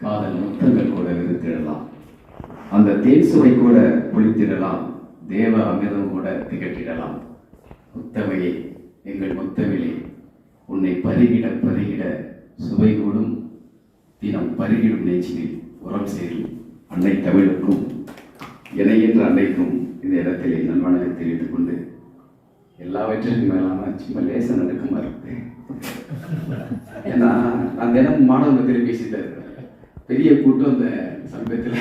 காதல் முத்தங்கள் கூட விருத்திடலாம். அந்த தேன் சுவை கூட ஒழித்திடலாம். தேவ அமிர்தம் கூட திகட்டிடலாம். முத்தமையே எங்கள் முத்தமிழே உன்னை பருகிட பருகிட சுவை கூடும். தினம் பருகிடும் நெஞ்சினில் உரம் சேரும். அன்னை தமிழுக்கும் இணைகின்ற அன்னைக்கும் இந்த இடத்திலே நல்வணக்கம் தெரிவித்துக் கொண்டு எல்லாவற்றிற்கும் மேலான சும்மா லேசன் நடுக்கமா இருக்கு ஏன்னா நான் தினம் மாணவர்கள் மத்தியில் பேசிட்டு இருக்கேன் பெரிய கூட்டம் இந்த சமீபத்தில்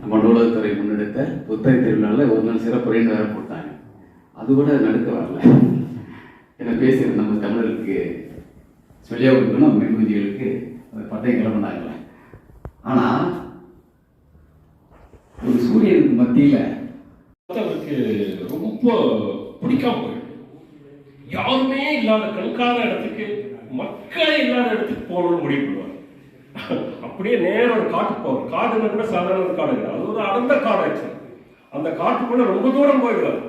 நம்ம நூலகத்துறை முன்னெடுத்த புத்தக திருவிழாவில் ஒரு நாள் சிறப்புரைன்னு வேற போட்டாங்க. அது கூட நடுக்க வரல. ஏன்னா பேசுகிற நம்ம தமிழருக்கு சொல்லியா கொடுக்கணும். மென்குதிகளுக்கு அந்த பட்டயம் கிளம்பினாங்கல்ல ஆனால் ஒரு சூரியனுக்கு மத்தியில் அவருக்கு ரொம்ப பிடிக்காம போயிடும் யாருமே இல்லாத கண்காண இடத்துக்கு மக்களே இல்லாத இடத்துக்கு போகணும்னு முடிவு பண்ணுவார். அப்படியே நேரம் ஒரு காட்டுக்கு போகும் காடுன்னு கூட சாதாரண ஒரு காடு அது ஒரு அடர்ந்த காடு ஆச்சு அந்த காட்டுக்குள்ள ரொம்ப தூரம் போயிடுவார்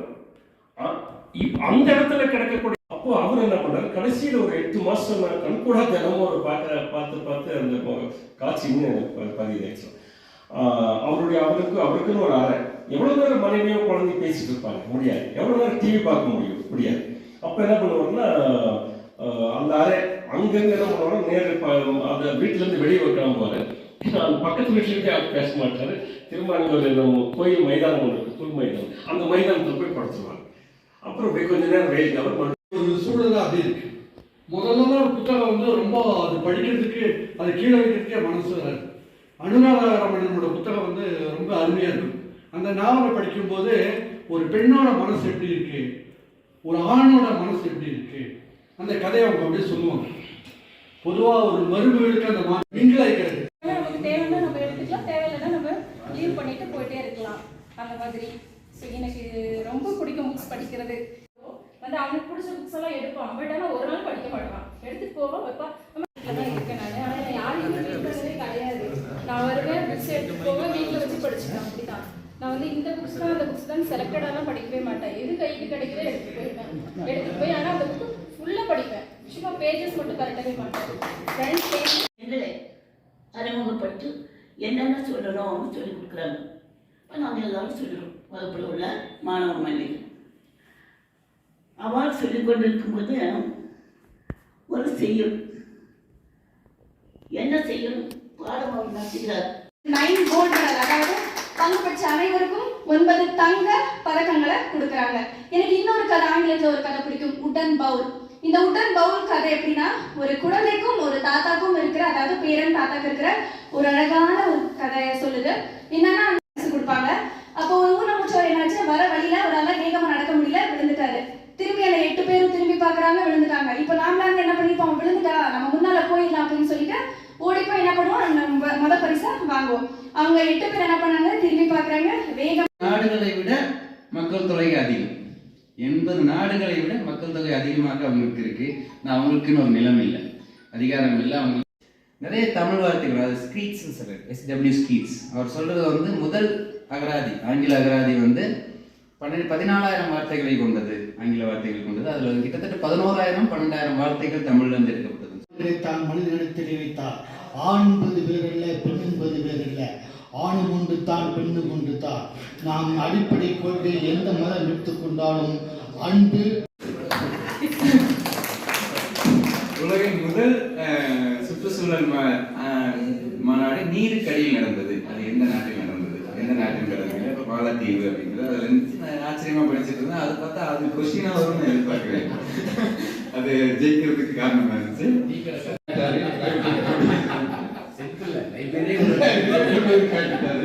இப்- அந்த இடத்துல கிடைக்கக்கூடிய அப்போ அவர் என்ன பண்றாரு கடைசியில் ஒரு எட்டு மாசம் நான் கண்கூடா தினமும் ஒரு பார்க்க பார்த்து பார்த்து அந்த காட்சின்னு பதிவாச்சு அவருடைய அவருக்கு அவருக்குன்னு ஒரு அறை. எவ்வளவு நேரம் மனைவியோ குழந்தை பேசிட்டு இருப்பாங்க? முடியாது. எவ்வளவு நேரம் டிவி பார்க்க முடியும்? முடியாது. அப்ப என்ன பண்ணுவாருன்னா அந்த அறை அங்கங்க என்ன பண்ணுவாங்க நேரு அந்த வீட்டுல இருந்து வெளியே கிளம்புவாரு அந்த பக்கத்து வீட்டுல அவர் பேச மாட்டாரு. திரும்ப அங்க ஒரு நம்ம கோயில் மைதானம் ஒன்று இருக்கு புல் மைதானம். அந்த மைதானத்தில் போய் படுத்துருவாங்க அப்புறம் போய் கொஞ்ச நேரம் வெயில் கவர் ஒரு சூழலாக அப்படி இருக்கு. முதல்ல ஒரு புத்தகம் வந்து ரொம்ப அது படிக்கிறதுக்கு அது கீழே வைக்கிறதுக்கே மனசு வராது. அனுராதரமணனோட புத்தகம் வந்து ரொம்ப அருமையாக இருக்கும். அந்த நாவலை படிக்கும்போது ஒரு பெண்ணோட மனசு எப்படி இருக்கு? ஒரு ஆணோட மனசு எப்படி இருக்கு? அந்த கதையை அவங்க அப்படியே சொல்லுவாங்க. பொதுவாக ஒரு மருமகளுக்கு அந்த மாதிரி மிங்கிலாய்க்கிறது நமக்கு தேவைன்னா நம்ம எடுத்துக்கலாம். தேவையில்லைன்னா நம்ம லீவ் பண்ணிட்டு போயிட்டே இருக்கலாம். அந்த மாதிரி. ஸோ எனக்கு ரொம்ப பிடிக்கும் புக்ஸ் படிக்கிறது. வந்து அவனுக்கு பிடிச்ச புக்ஸ் எல்லாம் எடுப்பான் பட் ஆனால் ஒரு நாள் படிக்க மாட்டான். எடுத்துட்டு போவோம் வைப்பான் தான் இருக்கேன் நான். ஆனால் என்னை யாரையும் கிடையாது. நான் வருவேன் புக்ஸ் எடுத்துட்டு போவேன் வீட்டில் வச்சு படிச்சுப்பேன் அப்படிதான் நான் வந்து இந்த புக்ஸ் தான் அந்த புக்ஸ் தான் செலக்டடாலாம் படிக்கவே மாட்டேன். எது கைக்கு கிடைக்கிறதோ எடுத்துட்டு போயிருவேன். எடுத்துட்டு போய் ஆனால் அந்த புக்கு ஃபுல்லாக படிப்பேன். சும்மா பேஜஸ் மட்டும் கரெக்டாகவே பேஜ். எங்களை அறிமுகப்பட்டு என்னென்ன சொல்லணும் சொல்லி கொடுக்குறாங்க. இப்போ நாங்கள் எல்லாரும் சொல்லிடுறோம் வகுப்பில் உள்ள மாணவ மாணவிகள் அவ்வாறு சொல்லிக் கொண்டிருக்கும்போது ஒரு செய்யுள். என்ன செய்யும் பாடம் அவர் நடத்துகிறார் நைன் கோல்ட் அதாவது பங்கு பெற்ற அனைவருக்கும் ஒன்பது தங்க பதக்கங்களை கொடுக்குறாங்க. எனக்கு இன்னொரு கதை ஆங்கிலத்தில் ஒரு கதை பிடிக்கும். உடன் பவுல். இந்த உடன் பவுல் கதை எப்படின்னா ஒரு குழந்தைக்கும் ஒரு தாத்தாக்கும் இருக்கிற அதாவது பேரன் தாத்தாக்கு இருக்கிற ஒரு அழகான ஒரு கதையை சொல்லுது. என்னன்னா கொடுப்பாங்க. அப்போ ஒரு ஊனமுற்றவர் என்னாச்சு? வர வழியில அவரால வேகமா நடக்க முடியல விழுந்துட்டாரு. திரும்பி அந்த எட்டு பேரும் திரும்பி பாக்குறாங்க விழுந்துட்டாங்க. இப்போ நாம இருந்து என்ன பண்ணிப்போம் விழுந்துட்டா நம்ம முன்னால போயிடலாம் அப்படின்னு சொல்லிட்டு ஓடி போய் என்ன பண்ணுவோம்? நம்ம முத பரிசா வாங்குவோம். அவங்க எட்டு பேர் என்ன பண்ணாங்க? திரும்பி பாக்குறாங்க வேகம் நாடுகளை விட மக்கள் தொகை அதிகம் எண்பது நாடுகளை விட மக்கள் தொகை அதிகமாக அவங்களுக்கு இருக்கு. நான் அவங்களுக்குன்னு ஒரு நிலம் இல்லை. அதிகாரம் இல்லை அவங்களுக்கு. நிறைய தமிழ் வார்த்தைகள் அது ஸ்கீட்ஸ் சொல்றாரு எஸ்டபிள்யூ ஸ்கீட்ஸ் அவர் சொல்றது வந்து முதல் அகராதி ஆங்கில அகராதி வந்து பன்னெண்டு பதினாலாயிரம் வார்த்தைகளை கொண்டது ஆங்கில வார்த்தைகள் கொண்டது. அதுல வந்து கிட்டத்தட்ட பதினோராயிரம் பன்னெண்டாயிரம் வார்த்தைகள் தமிழ்ல இருந்து எடுக்கப்பட்டது. தான் மனிதனிடத்தில் தெரிவித்தார். ஆண் என்பது ஒன்று தான் நாம் அடிப்படை கொள்கை எந்த மதம் எடுத்துக்கொண்டாலும் அன்பு உலகின் முதல் சுற்றுச்சூழல் மாநாடு நீருக்கடியில் நடந்தது. அது எந்த நாட்டில் நடந்தது? எந்த நாட்டில் நடந்தது? இப்போ மாலத்தீவு அப்படிங்கிறது. அதுல இருந்துச்சு நான் ஆச்சரியமா படிச்சுட்டு இருந்தேன். அது பார்த்தா அது கொஸ்டினா வரும்னு எதிர்பார்க்கிறேன். அது ஜெயிக்கிறதுக்கு காரணமா இருந்துச்சு.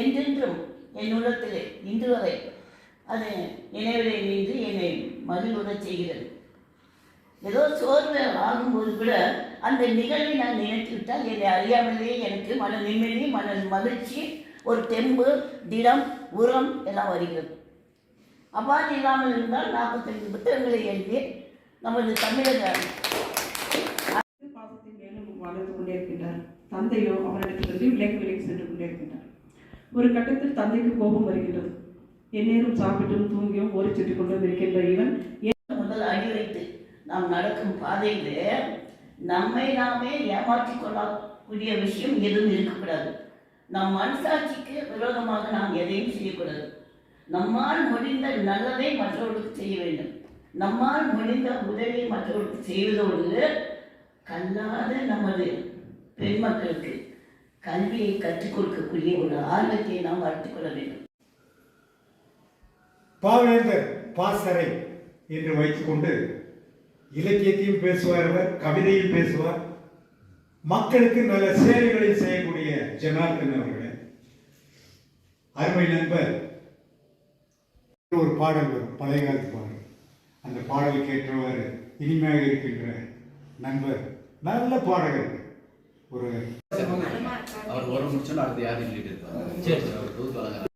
என்றென்றும் என் உள்ளத்திலே இன்று வரை அது நினைவிலே நின்று என்னை மகிழ்வுறச் செய்கிறது. ஏதோ சோர்வு ஆகும்போது கூட அந்த நிகழ்வை நான் நினைத்து விட்டால் என்னை அறியாமலேயே எனக்கு மன நிம்மதி மன மகிழ்ச்சி ஒரு தெம்பு திடம் உரம் எல்லாம் வருகிறது. அவ்வாறு இல்லாமல் இருந்தால் நாற்பத்தைந்து புத்தகங்களை எழுதி நமது தமிழக பாசத்தின் மேலும் வளர்ந்து கொண்டே இருக்கின்றார். தந்தையோ அவரிடத்திலிருந்து விலகி விலகி சென்று கொண்டே இருக்கின்றார். ஒரு கட்டத்தில் தந்தைக்கு கோபம் வருகின்றது. எந்நேரம் சாப்பிட்டும் தூங்கியும் ஓடி கொண்டும் இருக்கின்ற இவன் முதல் அடி வைத்து நாம் நடக்கும் பாதையிலே நம்மை நாமே ஏமாற்றிக் கொள்ளக்கூடிய விஷயம் எதுவும் இருக்கக்கூடாது. நம் மனசாட்சிக்கு விரோதமாக நாம் எதையும் செய்யக்கூடாது. நம்மால் முடிந்த நல்லதை மற்றவர்களுக்கு செய்ய வேண்டும். நம்மால் முடிந்த உதவியை மற்றவர்களுக்கு செய்வதோடு கல்லாத நமது பெண் மக்களுக்கு கல்வியை கற்றுக் கொடுக்கக்கூடிய ஒரு ஆர்வத்தை நாம் வளர்த்துக் கொள்ள வேண்டும். பாவேந்தர் பாசறை என்று வைத்துக்கொண்டு இலக்கியத்தையும் பேசுவார் அவர் கவிதையும் பேசுவார். மக்களுக்கு நல்ல சேவைகளை செய்யக்கூடிய ஜனார்தன் அவர்களே. அருமை நண்பர் ஒரு பாடல் வரும் பழைய காலத்து பாடல். அந்த பாடலுக்கு ஏற்றவாறு இனிமையாக இருக்கின்ற நண்பர் நல்ல பாடகர் ஒரு அவர் ஒரு முடிச்சோன்னா அடுத்து யாரும் சொல்லிட்டு சரி. அவர் தூத்து வழங்குறார்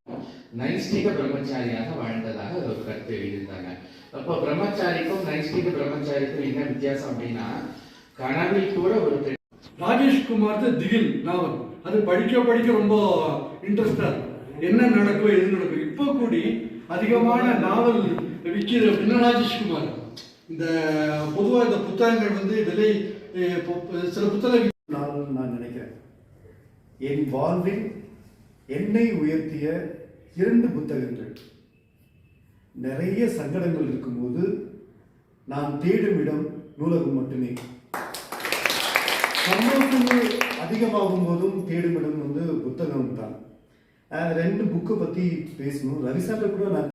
நைஷ்டிக பிரம்மச்சாரியாக வாழ்ந்ததாக ஒரு கருத்து எழுதியிருந்தாங்க. அப்போ பிரம்மச்சாரிக்கும் நைஷ்டிக பிரம்மச்சாரிக்கும் என்ன வித்தியாசம் அப்படின்னா கனவில் கூட ஒரு ராஜேஷ்குமார் திகில் நாவல். அது படிக்க படிக்க ரொம்ப இன்ட்ரெஸ்டா இருக்கும். என்ன நடக்கும் எது நடக்கும் இப்போ கூடி அதிகமான நாவல் விற்கிது அப்படின்னா ராஜேஷ்குமார். இந்த பொதுவாக இந்த புத்தகங்கள் வந்து விலை சில புத்தகம் நான் நான் நினைக்கிறேன். என் வாழ்வில் என்னை உயர்த்திய இரண்டு புத்தகங்கள். நிறைய சங்கடங்கள் இருக்கும்போது நான் தேடும் இடம் நூலகம் மட்டுமே. சந்தோஷங்கள் அதிகமாகும் போதும் தேடும் இடம் வந்து புத்தகம் தான் ரெண்டு புக்கை பற்றி பேசணும். ரவிசாரில் கூட நான்